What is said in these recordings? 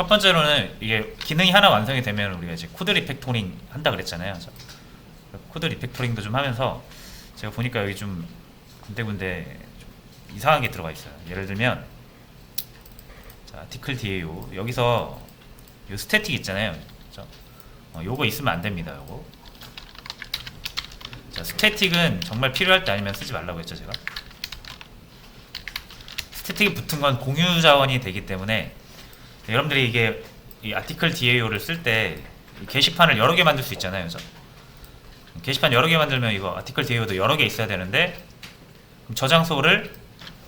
첫 번째로는 이게 기능이 하나 완성이 되면 우리가 이제 코드 리팩토링 한다 그랬잖아요. 코드 리팩토링도 좀 하면서 제가 보니까 여기 좀 군데군데 좀 이상하게 들어가 있어요. 예를 들면 자, 디클 DAO 여기서 요 스태틱 있잖아요. 그죠? 어, 요거 있으면 안 됩니다. 요거. 자, 스태틱은 정말 필요할 때 아니면 쓰지 말라고 했죠, 제가. 스태틱이 붙은 건 공유 자원이 되기 때문에 여러분들이 이게 이 아티클 DAO를 쓸 때 게시판을 여러 개 만들 수 있잖아요. 그죠? 게시판 여러 개 만들면 이거 아티클 DAO도 여러 개 있어야 되는데 저장소를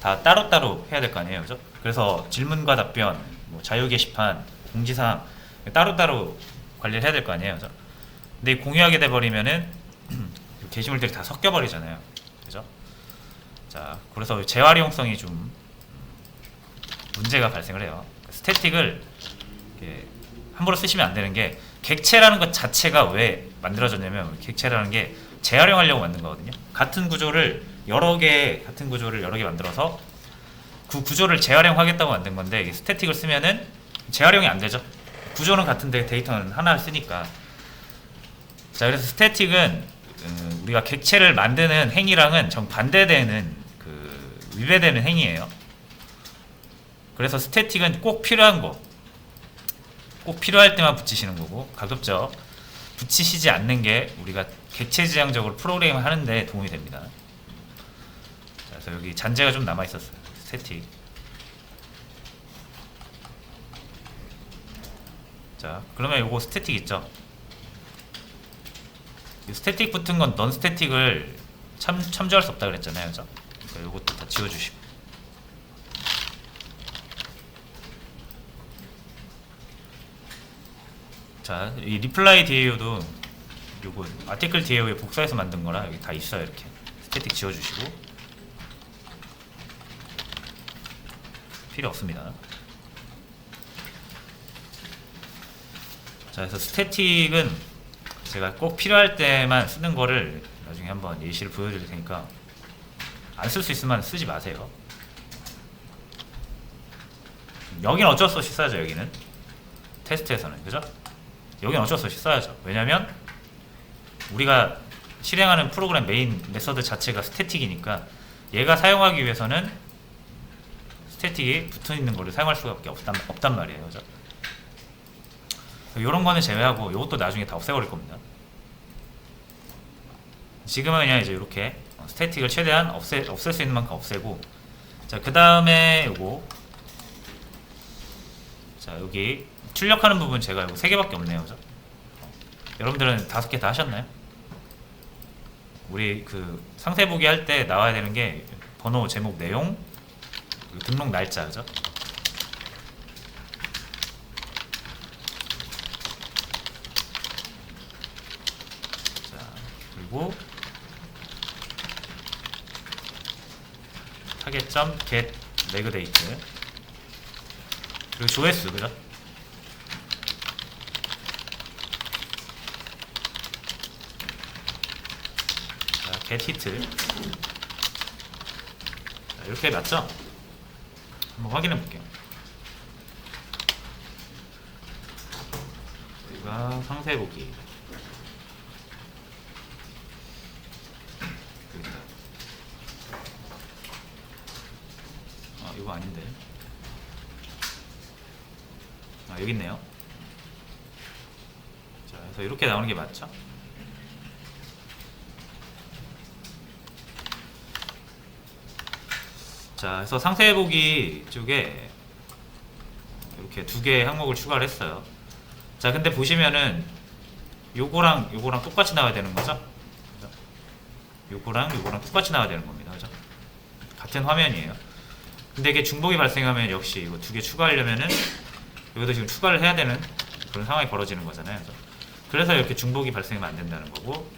다 따로따로 해야 될 거 아니에요. 그죠? 그래서 질문과 답변, 뭐 자유 게시판, 공지사항 따로따로 관리를 해야 될 거 아니에요. 그죠? 근데 이 공유하게 돼 버리면은 게시물들이 다 섞여 버리잖아요. 그죠? 자, 그래서 재활용성이 좀 문제가 발생을 해요. 스태틱을 함부로 쓰시면 안 되는 게 객체라는 것 자체가 왜 만들어졌냐면 객체라는 게 재활용하려고 만든 거거든요. 같은 구조를 여러 개 같은 구조를 여러 개 만들어서 그 구조를 재활용하겠다고 만든 건데 스태틱을 쓰면은 재활용이 안 되죠. 구조는 같은데 데이터는 하나 쓰니까. 자 그래서 스태틱은 음, 우리가 객체를 만드는 행위랑은 정 반대되는 그 위배되는 행위예요. 그래서 스태틱은 꼭 필요한 거, 꼭 필요할 때만 붙이시는 거고 가급적 붙이시지 않는 게 우리가 객체 지향적으로 프로그램을 하는데 도움이 됩니다. 자, 그래서 여기 잔재가 좀 남아 있었어요. 스태틱. 자, 그러면 요거 스태틱 있죠? 이 스태틱 붙은 건 넌 스태틱을 참, 참조할 수 없다 그랬잖아요. 그죠? 그러니까 요것도 다 지워주시고. 자, 이 리플라이 DAO도 요거 아티클 DAO에 복사해서 만든 거라 여기 다 있어요. 이렇게. 스태틱 지워 주시고. 필요 없습니다. 자, 그래서 스태틱은 제가 꼭 필요할 때만 쓰는 거를 나중에 한번 예시를 보여드릴 테니까 안 쓸 수 있으면 쓰지 마세요. 여기는 어쩔 수 없이 써야죠. 여기는 테스트에서는 그죠? 여기는 어쩔 수 없이 써야죠. 왜냐하면 우리가 실행하는 프로그램 메인 메서드 자체가 스태틱이니까 얘가 사용하기 위해서는 스태틱이 붙어 있는 거를 사용할 수밖에 없단, 없단 말이에요. 그죠? 이런 거는 제외하고 이것도 나중에 다 없애버릴 겁니다. 지금은 그냥 이제 이렇게 스태틱을 최대한 없애, 없앨 수 있는 만큼 없애고 자 그 다음에 요거 자 여기 출력하는 부분 제가 이거 세 개밖에 없네요 그죠? 여러분들은 다섯 개다 하셨나요? 우리 그 상세 보기 할 때 나와야 되는 게 번호, 제목, 내용, 등록 날짜 그죠? 자 그리고 타겟 점 get 레그 데이트 그리고 조회수 그죠? 자, get 히트 자, 이렇게 맞죠? 한번 확인해 볼게요. 상세 보기 있다. 아 이거 아닌데 아 여기 있네요 자 그래서 이렇게 나오는 게 맞죠? 자 그래서 상세 보기 쪽에 이렇게 두 개의 항목을 추가를 했어요 자 근데 보시면은 요거랑 요거랑 똑같이 나와야 되는 거죠? 그죠? 요거랑 요거랑 똑같이 나와야 되는 겁니다 그죠? 같은 화면이에요 근데 이게 중복이 발생하면 역시 이거 두 개 추가하려면은 여기도 지금 추가를 해야 되는 그런 상황이 벌어지는 거잖아요. 그래서, 그래서 이렇게 중복이 발생하면 안 된다는 거고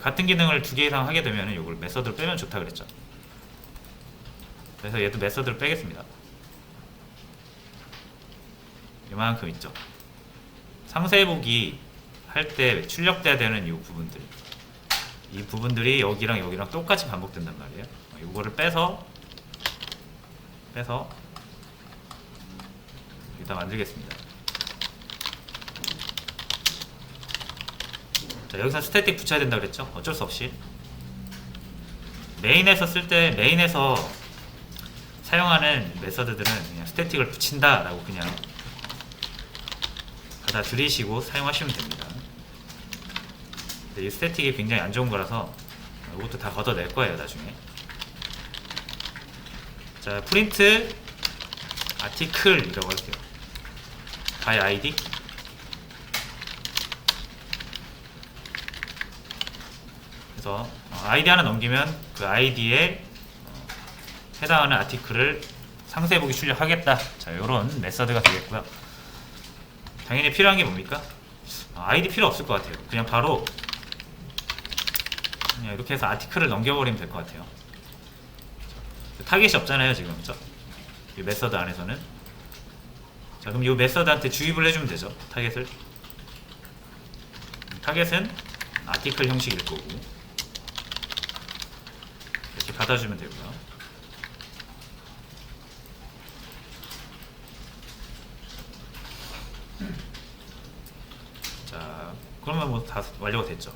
같은 기능을 두 개 이상 하게 되면은 이걸 메서드를 빼면 좋다 그랬죠. 그래서 얘도 메서드를 빼겠습니다. 이만큼 있죠. 상세 보기 할 때 출력돼야 되는 이 부분들 이 부분들이 여기랑 여기랑 똑같이 반복된단 말이에요. 이거를 빼서 빼서 일단 만들겠습니다. 자, 여기서 스태틱 붙여야 된다 그랬죠? 어쩔 수 없이 메인에서 쓸 때 메인에서 사용하는 메서드들은 그냥 스태틱을 붙인다라고 그냥 받아들이시고 사용하시면 됩니다. 이 스태틱이 굉장히 안 좋은 거라서 이것도 다 걷어낼 거예요 나중에. 자 프린트 아티클 이라고 할게요. By id 그래서 어, 아이디 하나 넘기면 그 아이디에 어, 해당하는 아티클을 상세 보기 출력하겠다. 자, 이런 메서드가 되겠고요. 당연히 필요한 게 뭡니까? 어, 아이디 필요 없을 것 같아요. 그냥 바로 그냥 이렇게 해서 아티클을 넘겨버리면 될 것 같아요. 타겟이 없잖아요, 지금. 그죠? 이 메서드 안에서는. 자, 그럼 이 메서드한테 주입을 해주면 되죠. 타겟을. 타겟은 아티클 형식일 거고. 이렇게 받아주면 되고요. 자, 그러면 뭐 다 완료가 됐죠.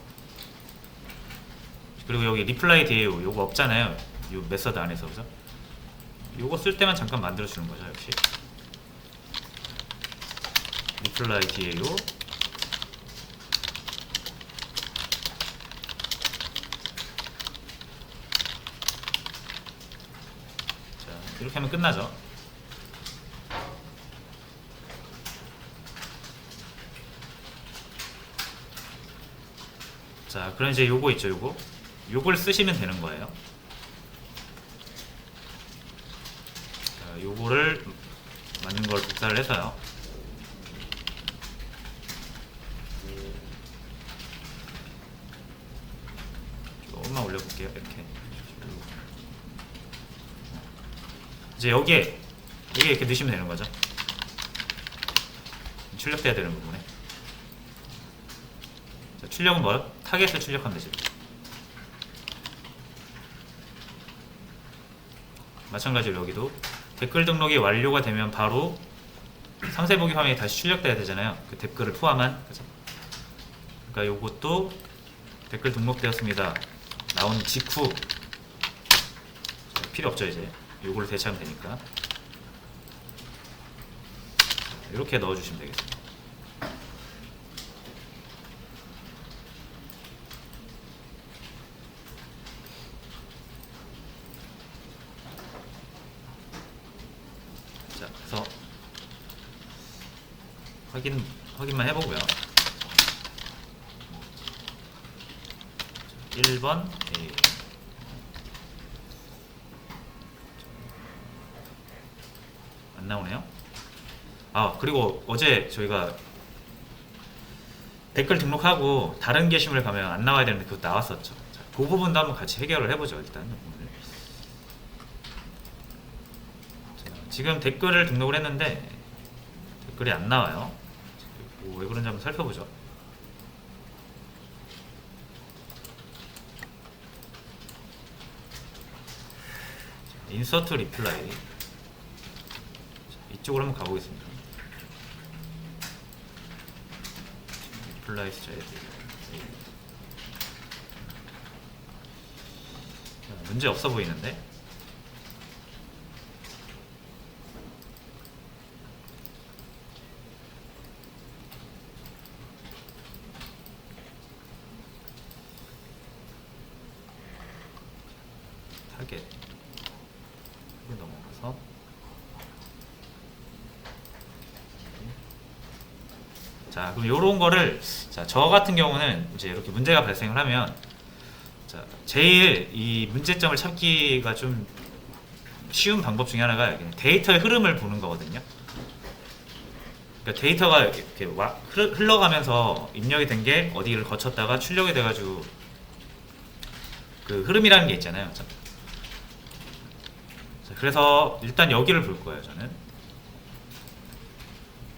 그리고 여기 리플라이 DAO 요거 없잖아요. 요 메서드 안에서 그죠? 요거 쓸 때만 잠깐 만들어 주는 거죠, 역시. 리플라이 DAO 자, 이렇게 하면 끝나죠. 자, 그럼 이제 요거 있죠, 요거. 요걸 쓰시면 되는 거예요. 자, 요거를 맞는 걸 복사를 해서요. 조금만 올려볼게요, 이렇게. 여기에 여기에 이렇게 넣으시면 되는 거죠. 출력돼야 되는 부분에. 자, 출력은 뭐요? 타겟을 출력하면 되죠. 마찬가지로 여기도 댓글 등록이 완료가 되면 바로 상세 보기 화면이 다시 출력돼야 되잖아요. 그 댓글을 포함한 그죠? 그러니까 요것도 댓글 등록되었습니다. 나온 직후 필요 없죠 이제 요걸 대체하면 되니까 이렇게 넣어주시면 되겠습니다. 자, 그래서 확인 확인만 해보고요. 1번 A 안 나오네요. 아 그리고 어제 저희가 댓글 등록하고 다른 게시물에 가면 안 나와야 되는데 그거 나왔었죠. 자, 그 부분도 한번 같이 해결을 해보죠 일단. 자, 지금 댓글을 등록을 했는데 댓글이 안 나와요. 뭐 왜 그런지 한번 살펴보죠. 인서트 리플라이 이쪽으로 한번 가보겠습니다. 리 플라이 스트레이트 문제 없어 보이는데? 타겟 이거 넘어가서 자 그럼 요런 거를 자 저 같은 경우는 이제 이렇게 문제가 발생을 하면 자 제일 이 문제점을 찾기가 좀 쉬운 방법 중에 하나가 데이터의 흐름을 보는 거거든요. 그러니까 데이터가 이렇게 와, 흘- 흘러가면서 입력이 된 게 어디를 거쳤다가 출력이 돼가지고 그 흐름이라는 게 있잖아요. 자, 자, 그래서 일단 여기를 볼 거예요. 저는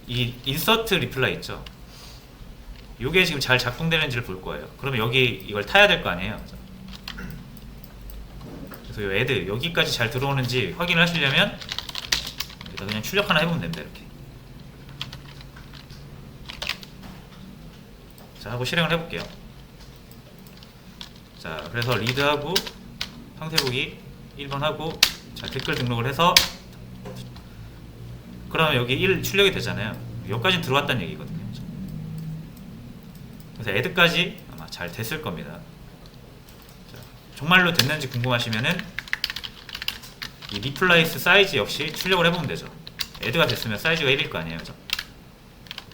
이 인서트 리플라이 있죠. 이게 지금 잘 작동되는지를 볼 거예요. 그러면 여기 이걸 타야 될 거 아니에요. 그래서 이 애드 여기까지 잘 들어오는지 확인을 하시려면 여기다 그냥 출력 하나 해보면 됩니다. 이렇게. 자 하고 실행을 해볼게요. 자 그래서 리드하고 상태 보기 1번 하고 자 댓글 등록을 해서 그러면 여기 1 출력이 되잖아요. 여기까지 들어왔다는 얘기거든요. 그래서 애드까지 아마 잘 됐을 겁니다. 자, 정말로 됐는지 궁금하시면은 이 리플라이스 사이즈 역시 출력을 해보면 되죠. 애드가 됐으면 사이즈가 1일 거 아니에요, 그죠?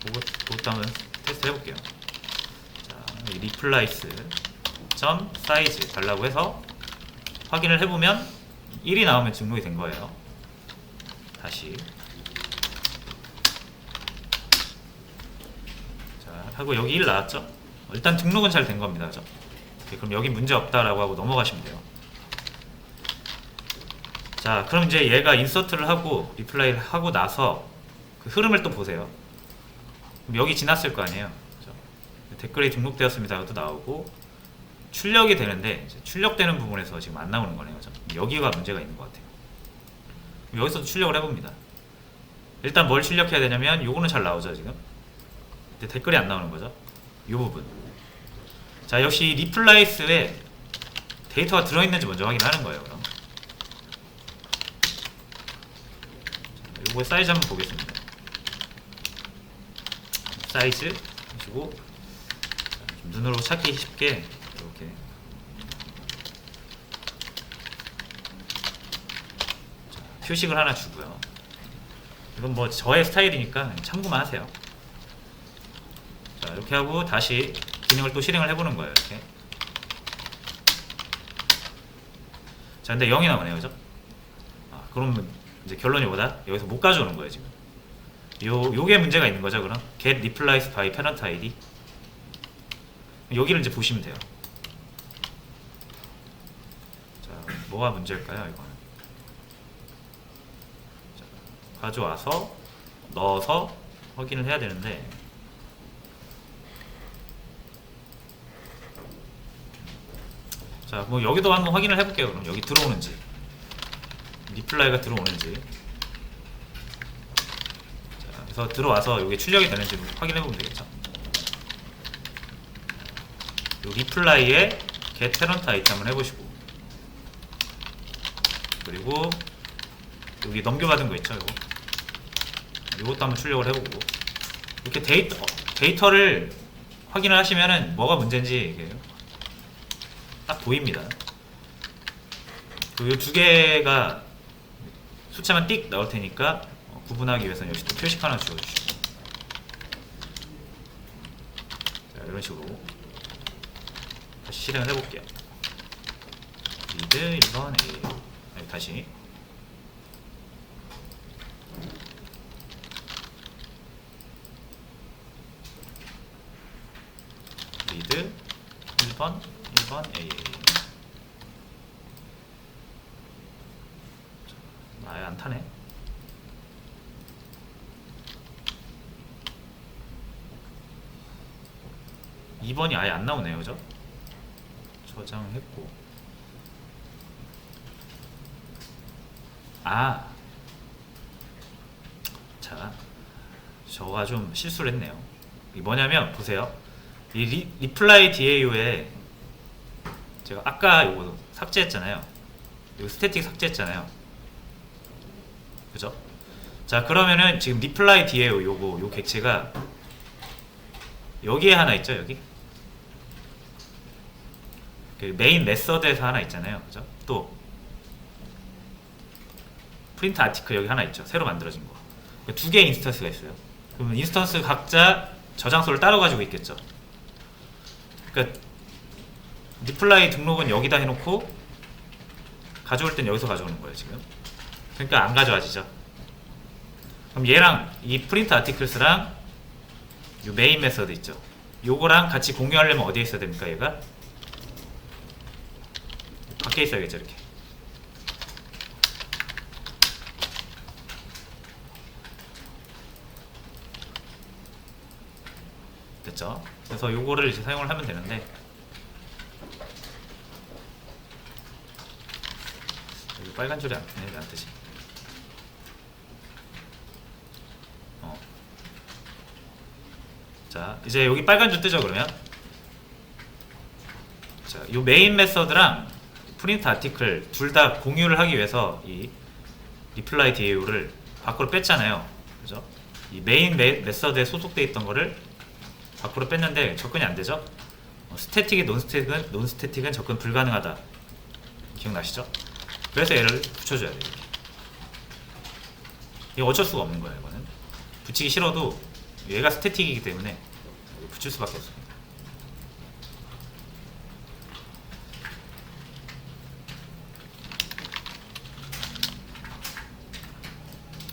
그것, 그것도 한번 테스트 해볼게요. 자, 이 리플라이스 점 사이즈 달라고 해서 확인을 해보면 1이 나오면 등록이 된 거예요. 다시 자 하고 여기 1 나왔죠? 어, 일단 등록은 잘 된 겁니다. 그죠? 그럼 여기 문제 없다라고 하고 넘어가시면 돼요. 자 그럼 이제 얘가 인서트를 하고 리플라이를 하고 나서 그 흐름을 또 보세요. 그럼 여기 지났을 거 아니에요. 그죠? 댓글이 등록되었습니다도 나오고 출력이 되는데 출력되는 부분에서 지금 안 나오는 거네요. 그죠? 여기가 문제가 있는 것 같아요. 여기서도 출력을 해봅니다. 일단 뭘 출력해야 되냐면 요거는 잘 나오죠 지금. 근데 댓글이 안 나오는 거죠. 이 부분. 자 역시 리플라이스에 데이터가 들어있는지 먼저 확인하는 거예요. 그럼. 자, 요거의 사이즈 한번 보겠습니다. 사이즈 하시고 눈으로 찾기 쉽게 이렇게 자, 표식을 하나 주고요. 이건 뭐 저의 스타일이니까 참고만 하세요. 자 이렇게 하고 다시 기능을 또 실행을 해보는 거예요. 이렇게. 자 근데 0이 나오네요, 그죠? 아, 그럼 이제 결론이 뭐다? 여기서 못 가져오는 거예요 지금. 요 요게 문제가 있는 거죠, 그럼? get replies by parent id. 여기를 이제 보시면 돼요. 자 뭐가 문제일까요, 이거는? 자, 가져와서 넣어서 확인을 해야 되는데 자, 뭐 여기도 한번 확인을 해볼게요. 그럼 여기 들어오는지 리플라이가 들어오는지. 자, 그래서 들어와서 이게 출력이 되는지 확인해 보면 되겠죠. 요 리플라이에 get parent 아이템을 해보시고 그리고 여기 넘겨받은 거 있죠, 이거. 이것도 한번 출력을 해보고 이렇게 데이터 데이터를 확인을 하시면은 뭐가 문제인지 딱 보입니다. 그리고 두 개가 숫자만 띡 나올 테니까 어, 구분하기 위해서는 역시 또 표식 하나 주어주시고 자 이런 식으로 다시 실행을 해볼게요. 리드 1번 A 아니, 다시 리드 1번 1번 A 자, 아예 안 타네 이번이 아예 안 나오네요 그죠? 저장했고 아 자, 저가 좀 실수를 했네요. 뭐냐면 보세요. 이 리, 리플라이 DAO에 제가 아까 요거 삭제했잖아요. 이거 스태틱 삭제했잖아요. 그죠? 자 그러면은 지금 리플라이 DAO 요거 요 객체가 여기에 하나 있죠 여기 그 메인 메서드에서 하나 있잖아요 그죠? 또 프린트 아티클 여기 하나 있죠 새로 만들어진 거 두 개의 인스턴스가 있어요 그러면 인스턴스 각자 저장소를 따로 가지고 있겠죠 그러니까 리플라이 등록은 여기다 해놓고 가져올 땐 여기서 가져오는 거예요 지금. 그러니까 안 가져와지죠. 그럼 얘랑 이 프린트 아티클스랑 요 메인 메서드 있죠. 요거랑 같이 공유하려면 어디에 있어야 됩니까 얘가? 밖에 있어야겠죠 이렇게. 됐죠? 그래서 요거를 이제 사용을 하면 되는데 여기 빨간 줄이 안 뜨네 왜안 뜨지 어. 자 자, 이제 여기 빨간 줄 뜨죠, 그러면? 자, 요 메인 메서드랑 프린트 아티클 둘 다 공유를 하기 위해서 이 리플라이 DAO를 밖으로 뺐잖아요. 그죠? 이 메인 메, 메서드에 소속돼 있던 거를 밖으로 뺐는데 접근이 안 되죠? 어, 스태틱이 논스태틱은 논스태틱은 접근 불가능하다. 기억나시죠? 그래서 얘를 붙여줘야 돼요. 이거 어쩔 수가 없는 거예요. 이거는 붙이기 싫어도 얘가 스태틱이기 때문에 붙일 수밖에 없습니다.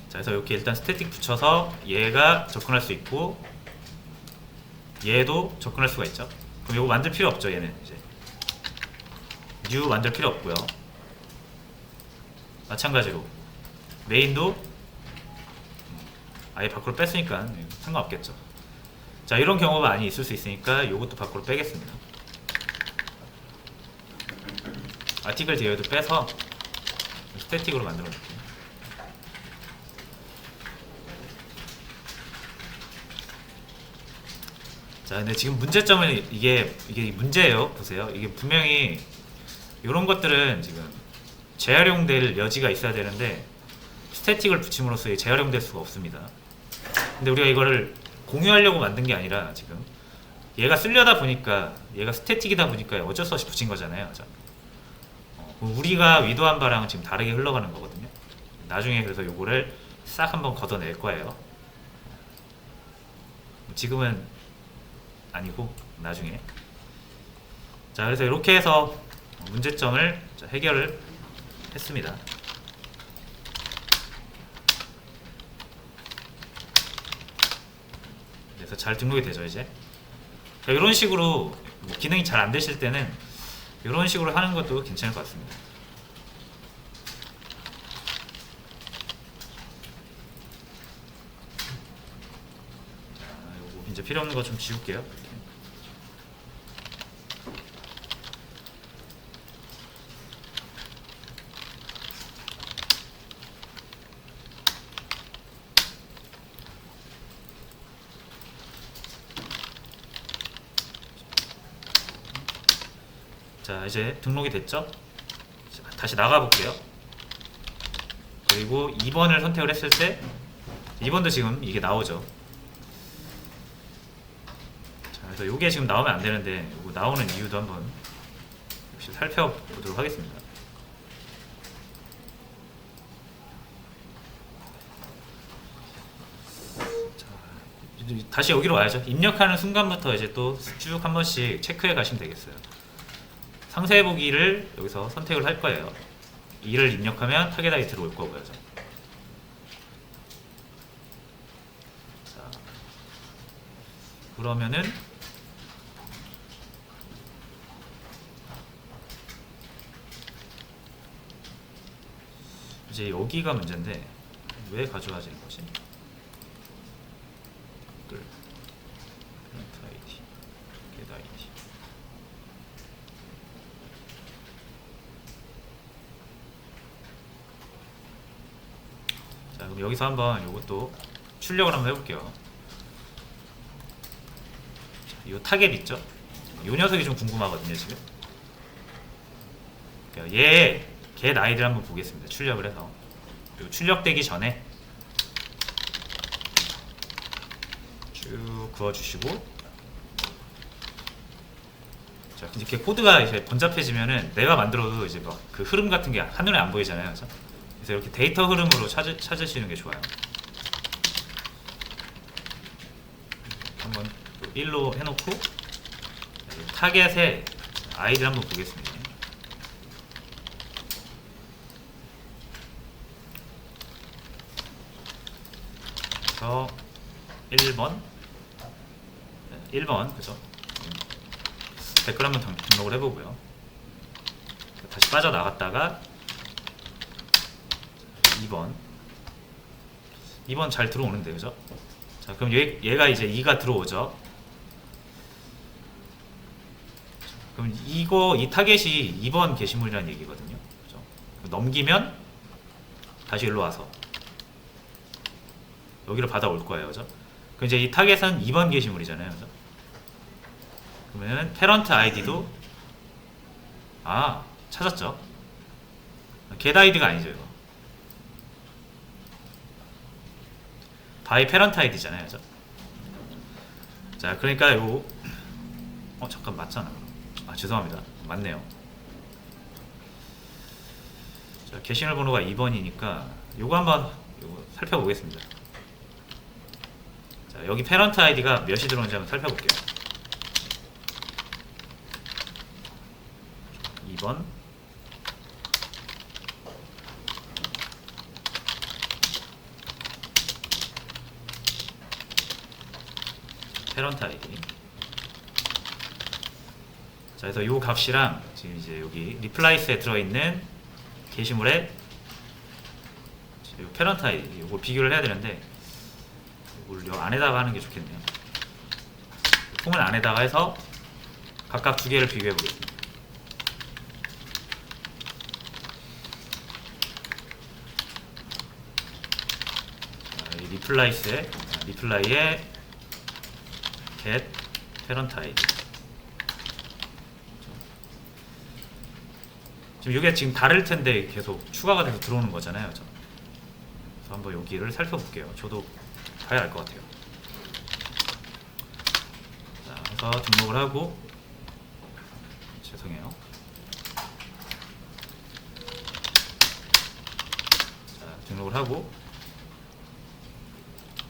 자, 그래서 이렇게 일단 스태틱 붙여서 얘가 접근할 수 있고 얘도 접근할 수가 있죠. 그럼 이거 만들 필요 없죠, 얘는 이제. new 만들 필요 없고요. 마찬가지로 메인도 음, 아예 밖으로 뺐으니까 상관없겠죠. 자, 이런 경우가 많이 있을 수 있으니까 이것도 밖으로 빼겠습니다. 아티클 제어도 빼서 스태틱으로 만들어 놓을게요. 자, 근데 지금 문제점은 이게 이게 문제예요. 보세요. 이게 분명히 이런 것들은 지금 재활용될 여지가 있어야 되는데 스태틱을 붙임으로써 재활용될 수가 없습니다. 근데 우리가 이거를 공유하려고 만든 게 아니라 지금 얘가 쓰려다 보니까 얘가 스태틱이다 보니까 어쩔 수 없이 붙인 거잖아요. 어, 우리가 위도한 바랑은 지금 다르게 흘러가는 거거든요. 나중에 그래서 요거를 싹 한번 걷어낼 거예요. 지금은 아니고 나중에 자 그래서 이렇게 해서 문제점을 자, 해결을 했습니다. 그래서 잘 등록이 되죠 이제. 자, 이런 식으로 뭐 기능이 잘 안 되실 때는 이런 식으로 하는 것도 괜찮을 것 같습니다. 필요 없는 거 좀 지울게요. 자, 이제 등록이 됐죠? 자, 다시 나가 볼게요. 그리고 2번을 선택을 했을 때 2번도 지금 이게 나오죠. 자, 그래서 이게 지금 나오면 안 되는데 이거 나오는 이유도 한번 역시 살펴보도록 하겠습니다. 다시 여기로 와야죠. 입력하는 순간부터 이제 또 쭉 한 번씩 체크해 가시면 되겠어요. 상세 보기를 여기서 선택을 할 거예요. 2를 입력하면 타겟 아이 들어올 거고요. 자, 그러면은 이제 여기가 문제인데 왜 가져와지는 거지? 댓글 프린트 아이디 get 아이디 자 그럼 여기서 한번 이것도 출력을 한번 해볼게요 이 타겟 있죠? 이 녀석이 좀 궁금하거든요 지금. 얘, 걔 나이들 한번 보겠습니다. 출력을 해서. 그리고 출력되기 전에 쭉 그어주시고 자 이렇게 코드가 이제 번잡해지면은 내가 만들어도 이제 막 그 흐름 같은 게 한눈에 안 보이잖아요. 그래서, 그래서 이렇게 데이터 흐름으로 찾으, 찾으시는 게 좋아요. 한번 또 1로 해놓고 타겟의 아이들 한번 보겠습니다. 그래서 1번 1번 그죠? 댓글 한번 등- 등록을 해보고요. 다시 빠져나갔다가 2번 2번 잘 들어오는데 그죠? 자 그럼 얘, 얘가 이제 2가 들어오죠 그럼 이거 이 타겟이 2번 게시물이라는 얘기거든요 그죠? 넘기면 다시 일로 와서 여기로 받아올 거예요 그죠? 그 이제 이 타겟은 2번 게시물이잖아요. 그죠? 그러면 패런트 아이디도 아 찾았죠. get 아이디가 아니죠 이거. 바이 패런트 아이디잖아요. 그죠? 자 그러니까 요 어 잠깐 맞잖아. 아 죄송합니다. 맞네요. 자 게시물 번호가 2번이니까 요거 한번 요거 살펴보겠습니다. 자 여기 패런트 아이디가 몇이 들어오는지 한번 살펴볼게요. 2번 아이디 자 그래서 요 값이랑 지금 이제 여기 리플라이스에 들어있는 게시물의 아이디 요걸 비교를 해야 되는데 이걸 요 안에다가 하는 게 좋겠네요. 폼을 안에다가 해서 각각 두 개를 비교해 보겠습니다. 자, 이 리플라이스의 아, 리플라이의 get parent id 지금 이게 지금 다를 텐데 계속 추가가 돼서 들어오는 거잖아요. 그래서 한번 여기를 살펴볼게요. 저도 봐야 알것 같아요. 자, 그래서 등록을 하고 죄송해요. 자, 등록을 하고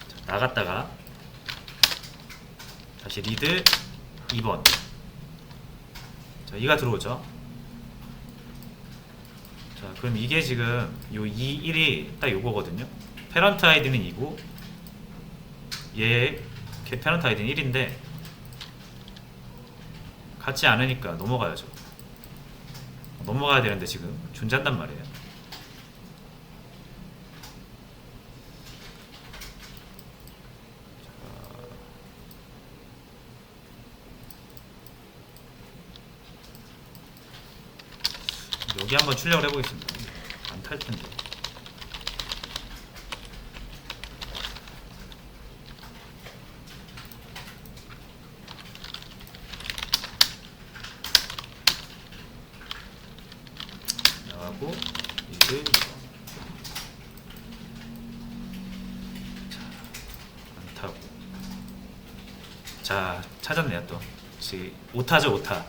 자, 나갔다가 다시 리드 2번 자, 이가 들어오죠. 자, 그럼 이게 지금 요 2, 1이 딱 요거거든요. 페런트 아이디는 2고 얘걔 페런트 아이디는 1인데 같지 않으니까 넘어가야죠. 넘어가야 되는데 지금 존재한단 말이에요. 여기 한번 출력을 해보겠습니다. 안 탈 텐데. 나가고 이제 안 타고 자 찾았네요 또 혹시 오타죠 오타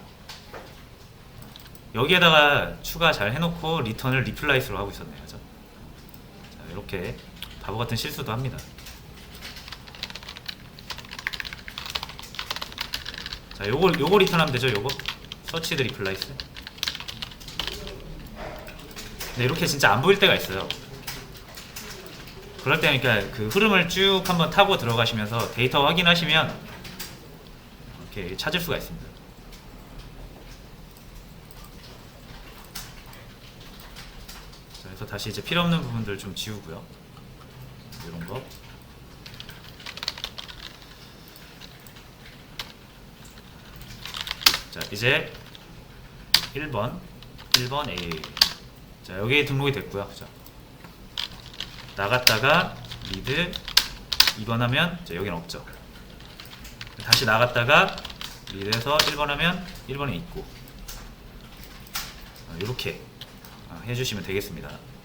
여기에다가 추가 잘 해놓고 리턴을 리플라이스로 하고 있었네요. 그죠? 자, 이렇게 바보 같은 실수도 합니다. 자, 요걸 요거 리턴하면 되죠, 요거. 서치드 리플라이스. 근데 이렇게 진짜 안 보일 때가 있어요. 그럴 때는 그러니까 그 흐름을 쭉 한번 타고 들어가시면서 데이터 확인하시면 이렇게 찾을 수가 있습니다. 자, 그래서 다시 이제 필요 없는 부분들 좀 지우고요. 이런 거. 자, 이제 1번, 1번 A. 자, 여기에 등록이 됐고요. 자, 나갔다가 리드 2번 하면 자, 여기는 없죠. 다시 나갔다가 리드에서 1번 하면 1번에 있고 이렇게 아, 해주시면 되겠습니다.